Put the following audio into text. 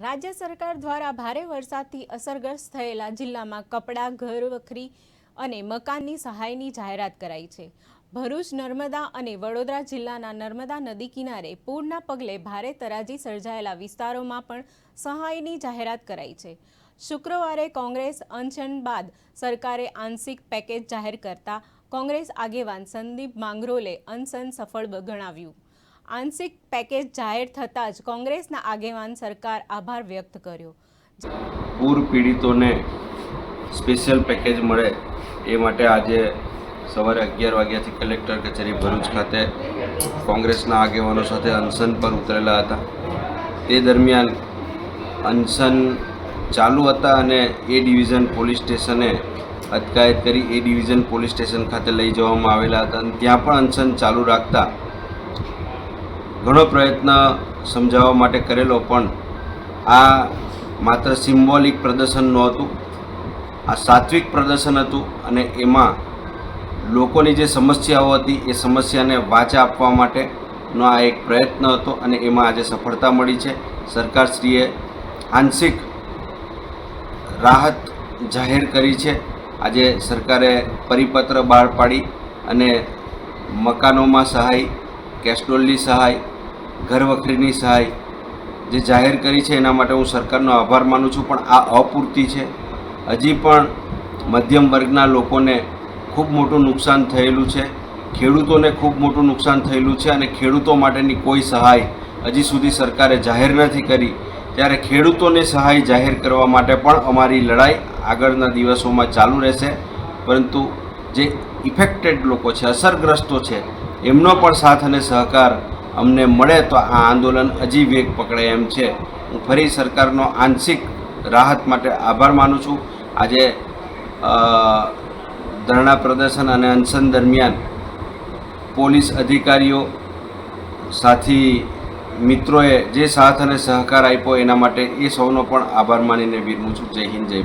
રાજ્ય સરકાર દ્વારા ભારે વરસાદથી અસરગ્રસ્ત થયેલા જિલ્લામાં કપડાં, ઘર, વખરી અને મકાનની સહાયની જાહેરાત કરાઈ છે. ભરૂચ, નર્મદા અને વડોદરા જિલ્લાના નર્મદા નદી કિનારે પૂરના પગલે ભારે તરાજી સર્જાયેલા વિસ્તારોમાં પણ સહાયની જાહેરાત કરાઈ છે. શુક્રવારે કોંગ્રેસ અનશન બાદ સરકારે આંશિક પેકેજ જાહેર કરતા કોંગ્રેસ આગેવાન સંદીપ માંગરોલે અનશન સફળ ગણાવ્યું. આંશિક પેકેજ જાહેર થતાં જ કોંગ્રેસના આગેવાન સરકાર આભાર વ્યક્ત કર્યો. પૂર પીડિતોને સ્પેશિયલ પેકેજ મળે એ માટે આજે સવારે અગિયાર વાગ્યાથી કલેક્ટર કચેરી ભરૂચ ખાતે કોંગ્રેસના આગેવાનો સાથે અનશન પર ઉતરેલા હતા. તે દરમિયાન અનશન ચાલુ હતા અને એ ડિવિઝન પોલીસ સ્ટેશને અટકાયત કરી એ ડિવિઝન પોલીસ સ્ટેશન ખાતે લઈ જવામાં આવેલા હતા અને ત્યાં પણ અનશન ચાલુ રાખતા ઘણો પ્રયત્ન સમજાવવા માટે કરેલો, પણ આ માત્ર સિમ્બોલિક પ્રદર્શન નહોતું. આ સાત્વિક પ્રદર્શન હતું અને એમાં લોકોની જે સમસ્યાઓ હતી, એ સમસ્યાને વાચા આપવા માટેનો આ એક પ્રયત્ન હતો અને એમાં આજે સફળતા મળી છે. સરકારશ્રીએ આંશિક રાહત જાહેર કરી છે. આજે સરકારે પરિપત્ર બહાર પાડી અને મકાનોમાં સહાય કેસ્ટ્રોલની સહાય, ઘર વખરીની સહાય જે જાહેર કરી છે એના માટે હું સરકારનો આભાર માનું છું. પણ આ અપૂરતી છે. હજી પણ મધ્યમ વર્ગના લોકોને ખૂબ મોટું નુકસાન થયેલું છે. ખેડૂતોને ખૂબ મોટું નુકસાન થયેલું છે અને ખેડૂતો માટેની કોઈ સહાય હજી સુધી સરકારે જાહેર નથી કરી. ત્યારે ખેડૂતોને સહાય જાહેર કરવા માટે પણ અમારી લડાઈ આગળના દિવસોમાં ચાલુ રહેશે. પરંતુ જે ઇફેક્ટેડ લોકો છે, અસરગ્રસ્તો છે એમનો પણ સાથ અને સહકાર અમને મળે તો આ આંદોલન હજી વેગ પકડે એમ છે. હું ફરી સરકારનો આંશિક રાહત માટે આભાર માનું છું. આજે ધરણા પ્રદર્શન અને અનશન દરમિયાન પોલીસ અધિકારીઓ, સાથી મિત્રોએ જે સાથ અને સહકાર આપ્યો એના માટે એ સૌનો પણ આભાર માનીને વિરમું છું. જય હિન્દ, જય